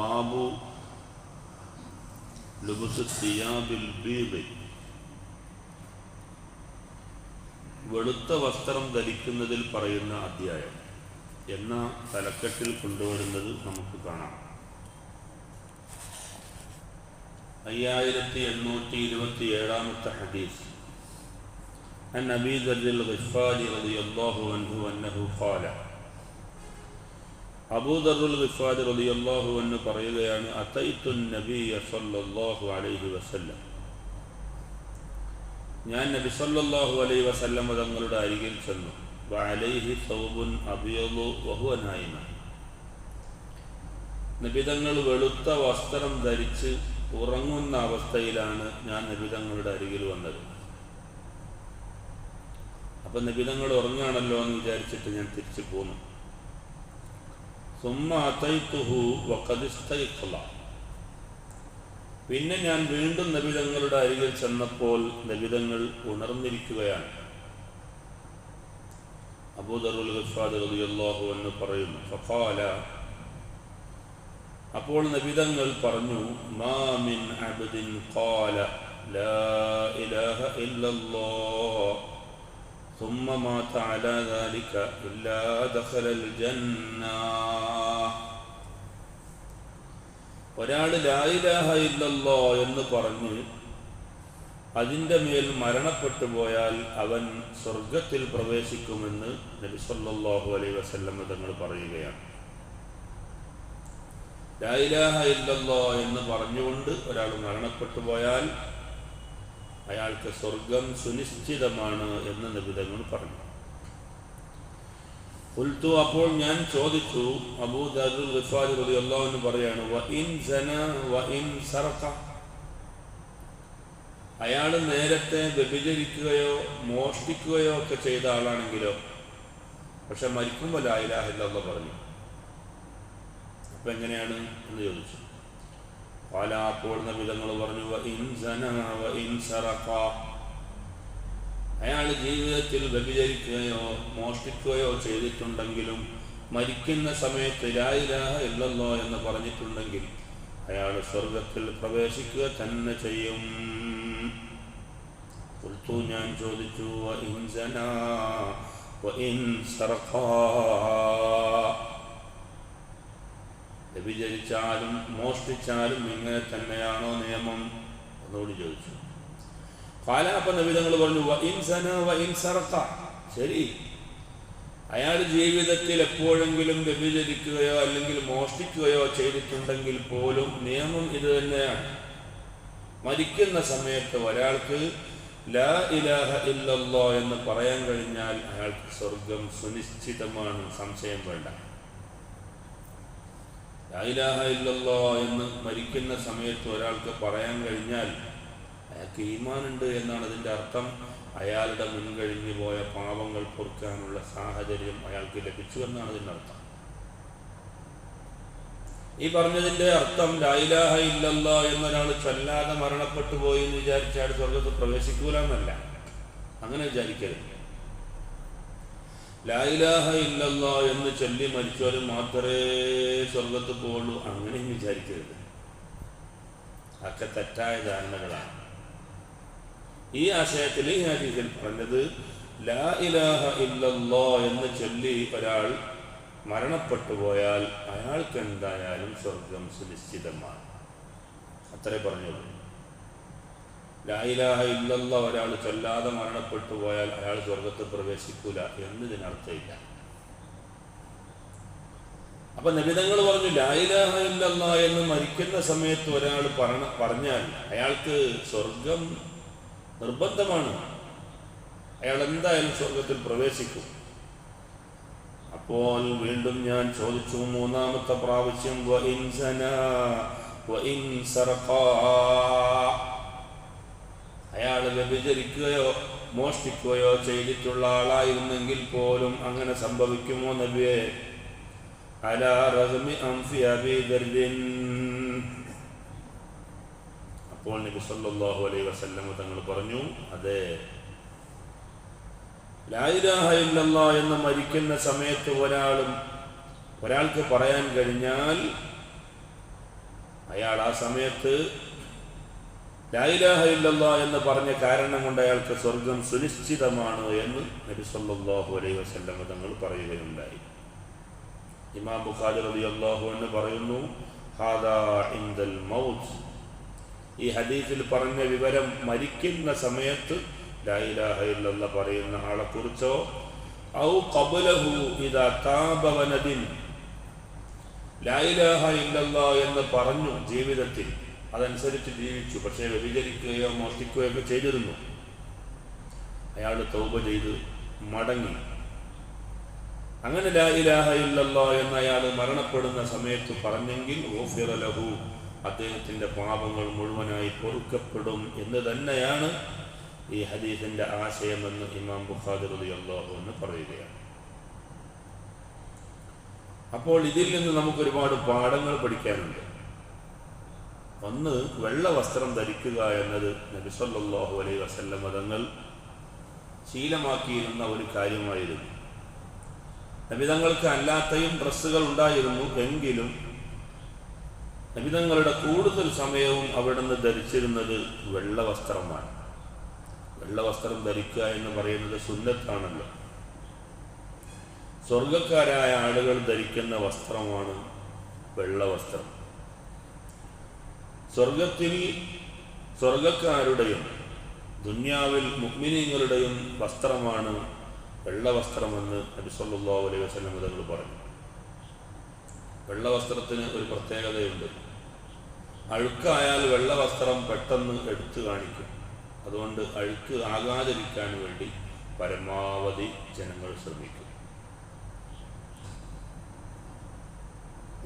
ബാബു ലുബുസ് സിയാബിൽ ബീബ് വെളുത്ത വസ്ത്രം ധരിക്കുന്നതിൽ പറയുന്ന അധ്യായം എന്ന തലക്കെട്ടിൽ കൊണ്ടുവരുന്നത് നമുക്ക് കാണാം അയ്യായിരത്തി എണ്ണൂറ്റി ഇരുപത്തി ഏഴാമത്തെ ഹദീസ് عن أبي ذر الغفاري رضي الله عنه أنه قال അബൂ ദറുൽ ഗിഫാദ് റളിയല്ലാഹു അൻഹു പറയുകയാണ് അതൈത്തു നബിയ അലൈഹി വസല്ലം. ഞാൻ നബി സല്ലല്ലാഹു അലൈഹി വസല്ലം തങ്ങളുടെ അരികിൽ ചെന്നു. വഅലൈഹി സൗബുൻ അബിയദു വഹുവ നായിമ. നബിതങ്ങൾ വെളുത്ത വസ്ത്രം ധരിച്ച് ഉറങ്ങുന്ന അവസ്ഥയിലാണ് ഞാൻ നബിതങ്ങളുടെ അരികിൽ വന്നത്. അപ്പൊ നബിതങ്ങൾ ഉറങ്ങുകയാണല്ലോ എന്ന് വിചാരിച്ചിട്ട് ഞാൻ തിരിച്ചു പോന്നു. സുമ്മ അതൈത്തുഹു വഖദിസ്തൈഖല പിന്നെ ഞാൻ വീണ്ടും നബിതങ്ങളുടെ അരികിൽ ചെന്നപ്പോൾ നബിതങ്ങൾ ഉണർന്നിരിക്കുകയാണ്. അബൂദറുൽ ഗഫാദ് റളിയല്ലാഹു അൻഹു പറയുന്നു ഫഖാല. അപ്പോൾ നബിതങ്ങൾ പറഞ്ഞു മാ മിൻ അബ്ദിൻ ഖാല ലാ ഇലാഹ ഇല്ലല്ലാഹ്. ثم مات على ذلك إلا دخل الجنة ഒരാൾ ലായിലാഹ ഇല്ലല്ലോ എന്ന് പറഞ്ഞ് അതിൻ്റെ മേൽ മരണപ്പെട്ടു പോയാൽ അവൻ സ്വർഗത്തിൽ പ്രവേശിക്കുമെന്ന് നബി സല്ലല്ലാഹു അലൈഹി വസല്ലം തങ്ങൾ പറയുകയാണ് ലായിലാഹ ഇല്ലല്ലോ എന്ന് പറഞ്ഞുകൊണ്ട് ഒരാൾ മരണപ്പെട്ടു പോയാൽ അയാൾക്ക് സ്വർഗം സുനിശ്ചിതമാണ് എന്ന് നിബിധങ്ങൾ പറഞ്ഞു. ഉൽത്തു അപ്പോൾ ഞാൻ ചോദിച്ചു അബൂദാദുൽ പറയാണ് വ ഇൻ സന വ ഇൻ അയാൾ നേരത്തെ വ്യഭിചരിക്കുകയോ മോഷ്ടിക്കുകയോ ഒക്കെ ചെയ്ത ആളാണെങ്കിലോ പക്ഷെ മരിക്കുമ്പോൾ ലായിലാഹില്ല പറഞ്ഞു. അപ്പൊ എങ്ങനെയാണ് എന്ന് ചോദിച്ചു. പല അപ്പോൾ നബിതങ്ങൾ പറഞ്ഞു അയാൾ ജീവിതത്തിൽ വ്യഭിചരിക്കുകയോ മോഷ്ടിക്കുകയോ ചെയ്തിട്ടുണ്ടെങ്കിലും മരിക്കുന്ന സമയത്ത് ലായിലാഹ ഇല്ലല്ലോ എന്ന് പറഞ്ഞിട്ടുണ്ടെങ്കിൽ അയാൾ സ്വർഗത്തിൽ പ്രവേശിക്കുക തന്നെ ചെയ്യും. ഞാൻ ചോദിച്ചു വ്യഭിചരിച്ചാലും മോഷ്ടിച്ചാലും ഇങ്ങനെ തന്നെയാണോ നിയമം? എന്നോട് ചോദിച്ചു. കാലാപ്പ നബിതങ്ങൾ പറഞ്ഞു വഹിംസന വഇൻസറക്ക ശരി. അയാൾ ജീവിതത്തിൽ എപ്പോഴെങ്കിലും വ്യഭിചരിക്കുകയോ അല്ലെങ്കിൽ മോഷ്ടിക്കുകയോ ചെയ്തിട്ടുണ്ടെങ്കിൽ പോലും നിയമം ഇത് തന്നെയാണ്. മരിക്കുന്ന സമയത്ത് ഒരാൾക്ക് ലാ ഇലാഹ എന്ന് പറയാൻ കഴിഞ്ഞാൽ അയാൾക്ക് സ്വർഗം സുനിശ്ചിതമാണ് സംശയം വേണ്ട. ഇല്ലല്ലോ എന്ന് മരിക്കുന്ന സമയത്ത് ഒരാൾക്ക് പറയാൻ കഴിഞ്ഞാൽ അയാൾക്ക് ഈമാനുണ്ട് എന്നാണ് അതിന്റെ അർത്ഥം. അയാളുടെ മുൻകഴിഞ്ഞു പോയ പാപങ്ങൾ പൊറുക്കാനുള്ള സാഹചര്യം അയാൾക്ക് ലഭിച്ചു എന്നാണ് അതിന്റെ അർത്ഥം. ഈ പറഞ്ഞതിന്റെ അർത്ഥം ലായിലാഹ ഇല്ലല്ല എന്നൊരാൾ ചൊല്ലാതെ മരണപ്പെട്ടു പോയി എന്ന് വിചാരിച്ചാൽ സ്വർഗത്ത് പ്രവേശിക്കൂലെന്നല്ല. അങ്ങനെ വിചാരിക്കരുത്. ലായിലാഹ ഇല്ലല്ല എന്ന് ചൊല്ലി മരിച്ചവരും മാത്രമേ സ്വർഗത്ത് പോകുള്ളൂ അങ്ങനെയും വിചാരിക്കരുത്. ഒക്കെ തെറ്റായ ധാരണകളാണ്. ഈ ആശയത്തിൽ ഈ ഹദീസിൽ പറഞ്ഞത് ലാ ഇലാഹ ഇല്ലല്ലോ എന്ന് ചൊല്ലി ഒരാൾ മരണപ്പെട്ടു പോയാൽ അയാൾക്ക് എന്തായാലും സ്വർഗം സുനിശ്ചിതമാണ്. അത്രേ പറഞ്ഞുള്ളൂ. ലായിലാഹ ഇല്ലല്ല ഒരാൾ ചൊല്ലാതെ മരണപ്പെട്ടു പോയാൽ അയാൾ സ്വർഗത്ത് പ്രവേശിക്കൂല എന്നതിനർത്ഥമില്ല. അപ്പൊ നിബിതങ്ങൾ പറഞ്ഞു ലായിലാഹ ഇല്ലല്ല എന്ന് മരിക്കുന്ന സമയത്ത് ഒരാൾ പറഞ്ഞ പറഞ്ഞാൽ അയാൾക്ക് സ്വർഗം നിർബന്ധമാണ്. അയാൾ എന്തായാലും സ്വർഗത്തിൽ പ്രവേശിക്കും. അപ്പോൾ വീണ്ടും ഞാൻ ചോദിച്ചു മൂന്നാമത്തെ പ്രാവശ്യം വ ഇൻ സനാ വ ഇൻ സറഖാ അയാൾ വ്യഭിചരിക്കുകയോ മോഷ്ടിക്കുകയോ ചെയ്തിട്ടുള്ള ആളായിരുന്നെങ്കിൽ പോലും അങ്ങനെ സംഭവിക്കുമോ നബിയെ? അലാ അപ്പോൾ നബി സല്ലല്ലാഹു അലൈഹി വസല്ലം തങ്ങൾ പറഞ്ഞു അതെ. എന്ന് മരിക്കുന്ന സമയത്ത് ഒരാളും ഒരാൾക്ക് പറയാൻ കഴിഞ്ഞാൽ അയാൾ ആ സമയത്ത് ലായിലാഹ ഇല്ലല്ലാ എന്ന് പറഞ്ഞ കാരണം കൊണ്ട് അയാൾക്ക് സ്വർഗം സുനിശ്ചിതമാണ് എന്ന് നബി സല്ലല്ലാഹു അലൈഹി വസല്ലം തങ്ങൾ പറയുകയുണ്ടായി. ഇമാം ബുഖാരി റളിയല്ലാഹു എന്ന് പറയുന്നു ഹാദാ മൗത്ത്. ഈ ഹദീസിൽ പറഞ്ഞ വിവരം മരിക്കുന്ന സമയത്ത് ലായിലാഹ ഇല്ലല്ല പറയുന്ന ആളെ കുറിച്ചോ ഔ ഖബലഹു ഇദാ താബ വനദിൻ. ലായിലാഹ ഇല്ലല്ല എന്ന് പറഞ്ഞു ജീവിതത്തിൽ. അതനുസരിച്ച് ജീവിച്ചു. പക്ഷേ വ്യഭിചരിക്കുകയോ മോഷ്ടിക്കുകയോ ഒക്കെ ചെയ്തിരുന്നു. അയാൾ തൗബ ചെയ്ത് മടങ്ങി. അങ്ങനെ ലാ ഇലാഹ എന്ന് അയാൾ മരണപ്പെടുന്ന സമയത്ത് പറഞ്ഞെങ്കിൽ ഓഫിറ ലഹു അദ്ദേഹത്തിന്റെ പാപങ്ങൾ മുഴുവനായി പൊറുക്കപ്പെടും എന്ന് തന്നെയാണ് ഈ ഹദീസിന്റെ ആശയമെന്ന് ഇമാം ബുഖാദിറുദിയല്ലോ എന്ന് പറയുകയാണ്. അപ്പോൾ ഇതിൽ നിന്ന് നമുക്ക് ഒരുപാട് പാഠങ്ങൾ പഠിക്കാനുണ്ട്. ഒന്ന് വെള്ള വസ്ത്രം ധരിക്കുക എന്നത് നബി അലൈ വസല്ല മതങ്ങൾ തങ്ങൾ ശീലമാക്കിയിരുന്ന ഒരു കാര്യമായിരുന്നു. നബിതങ്ങൾക്ക് അല്ലാത്തയും ഡ്രസ്സുകൾ ഉണ്ടായിരുന്നു എങ്കിലും നബിതങ്ങളുടെ കൂടുതൽ സമയവും അവിടുന്ന് ധരിച്ചിരുന്നത് വെള്ള വസ്ത്രമാണ് വെള്ള വസ്ത്രം ധരിക്കുക എന്ന് പറയുന്നത് സുന്നത്താണല്ലോ. സ്വർഗക്കാരായ ആളുകൾ ധരിക്കുന്ന വസ്ത്രമാണ് വെള്ള വസ്ത്രം സ്വർഗത്തിൽ സ്വർഗക്കാരുടെയും ദുന്യാവിൽ മുഗ്മിനീങ്ങളുടെയും വസ്ത്രമാണ് വെള്ളവസ്ത്രമെന്ന് വസ്ത്രമെന്ന് നബി സല്ലല്ലാഹു അലൈഹി വസല്ലം തങ്ങൾ പറഞ്ഞു. വെള്ളവസ്ത്രത്തിന് ഒരു പ്രത്യേകതയുണ്ട്. അഴുക്കായാൽ വെള്ളവസ്ത്രം പെട്ടെന്ന് എടുത്തു കാണിക്കും. അതുകൊണ്ട് അഴുക്ക് ആകാതിരിക്കാൻ വേണ്ടി പരമാവധി ജനങ്ങൾ ശ്രമിക്കും.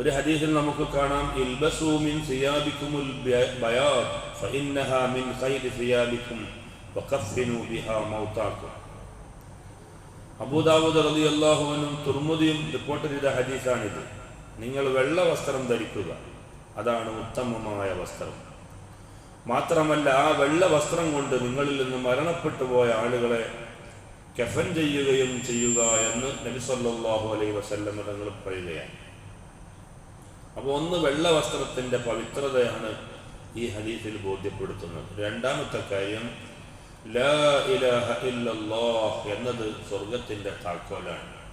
ഒരു ഹദീസിൽ നമുക്ക് കാണാം ഇൽബസൂ മിൻ സിയാബിക്കുമുൽ ബയാദ് ഫഇന്നഹാ മിൻ ഖൈരി സിയാബിക്കും വഖഫിനു ബിഹാ മൗതാക്കും അബൂദാവൂദ് റളിയല്ലാഹുവിനും തുർമുദിയും റിപ്പോർട്ട് ചെയ്ത ഹദീസാണിത്. നിങ്ങൾ വെള്ള വസ്ത്രം ധരിക്കുക അതാണ് ഉത്തമമായ വസ്ത്രം. മാത്രമല്ല ആ വെള്ള വസ്ത്രം കൊണ്ട് നിങ്ങളിൽ നിന്ന് മരണപ്പെട്ടു പോയ ആളുകളെ കെഫൻ ചെയ്യുകയും ചെയ്യുക എന്ന് നബി സല്ലല്ലാഹു അലൈഹി വസല്ലം തങ്ങൾ പറയുകയാണ്. അപ്പോൾ ഒന്ന് വെള്ള വസ്ത്രത്തിന്റെ പവിത്രതയാണ് ഈ ഹദീസിൽ ബോധ്യപ്പെടുത്തുന്നത്. രണ്ടാമത്തെ കാര്യം ലാ ഇലാഹ ഇല്ലല്ലാഹ് എന്നത് സ്വർഗത്തിന്റെ താക്കോലാണ്.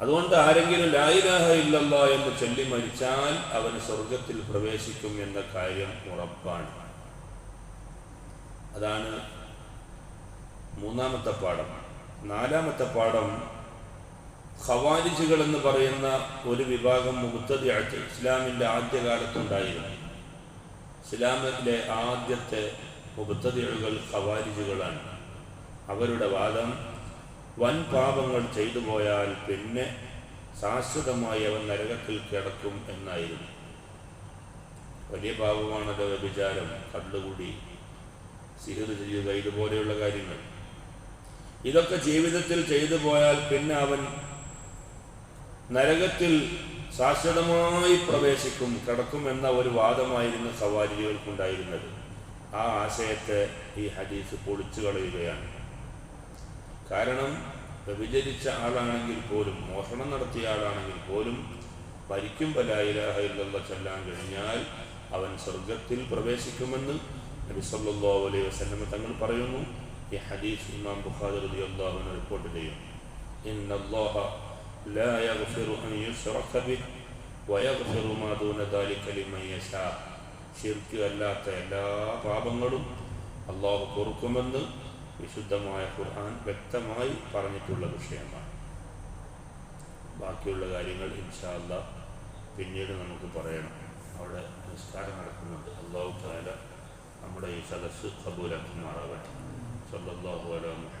അതുകൊണ്ട് ആരെങ്കിലും ലായിലാഹ ഇല്ലല്ലാ എന്ന് ചൊല്ലി മരിച്ചാൽ അവൻ സ്വർഗത്തിൽ പ്രവേശിക്കും എന്ന കാര്യം ഉറപ്പാണ്. അതാണ് മൂന്നാമത്തെ പാഠം. നാലാമത്തെ പാഠം ഖവാരിജുകൾ എന്ന് പറയുന്ന ഒരു വിഭാഗം മുബത്തതിയായിട്ട് ഇസ്ലാമിന്റെ ആദ്യകാലത്തുണ്ടായിരുന്നു. ഇസ്ലാമിലെ ആദ്യത്തെ മുബത്തതികൾ ഖവാരിജുകളാണ്. അവരുടെ വാദം വൻ പാപങ്ങൾ ചെയ്തു പോയാൽ പിന്നെ ശാശ്വതമായി അവൻ നരകത്തിൽ കിടക്കും എന്നായിരുന്നു. വലിയ പാപമാണല്ലോ വ്യഭിചാരം കള്ളുകൂടി സിഹിർ ചെയ്യുക ഇതുപോലെയുള്ള കാര്യങ്ങൾ. ഇതൊക്കെ ജീവിതത്തിൽ ചെയ്തു പോയാൽ പിന്നെ അവൻ നരകത്തിൽ ശാശ്വതമായി പ്രവേശിക്കും കിടക്കും എന്ന ഒരു വാദമായിരുന്നു സവാരികൾക്കുണ്ടായിരുന്നത്. ആ ആശയത്തെ ഈ ഹദീസ് പൊളിച്ചു കളയുകയാണ്. കാരണം വ്യഭിചരിച്ച ആളാണെങ്കിൽ പോലും മോഷണം നടത്തിയ ആളാണെങ്കിൽ പോലും പരിക്കും ലായിലാഹ ചെല്ലാൻ കഴിഞ്ഞാൽ അവൻ സ്വർഗത്തിൽ പ്രവേശിക്കുമെന്ന് നബി സല്ലല്ലാഹു അലൈഹി വസല്ലം തങ്ങൾ പറയുന്നു. ഈ ഹദീസ് ഇമാം റളിയല്ലാഹു അൻഹു റിപ്പോർട്ട് ചെയ്യും لا يغفر أن يشرك به ويغفر ما دون ذلك لمن يشاء ഷിർക്ക് അല്ലാത്ത എല്ലാ പാപങ്ങളും അള്ളാഹു പൊറുക്കുമെന്ന് വിശുദ്ധമായ ഖുർആൻ വ്യക്തമായി പറഞ്ഞിട്ടുള്ള വിഷയമാണ് ബാക്കിയുള്ള കാര്യങ്ങൾ ഇൻഷാല്ല പിന്നീട് നമുക്ക് പറയണം അവിടെ നിസ്കാരം നടക്കുന്നുണ്ട് അള്ളാഹു താല നമ്മുടെ ഈ സദസ്സ് കബൂലാക്കുമാറാവട്ടെ സല്ലല്ലാഹു അല മുഹമ്മദ്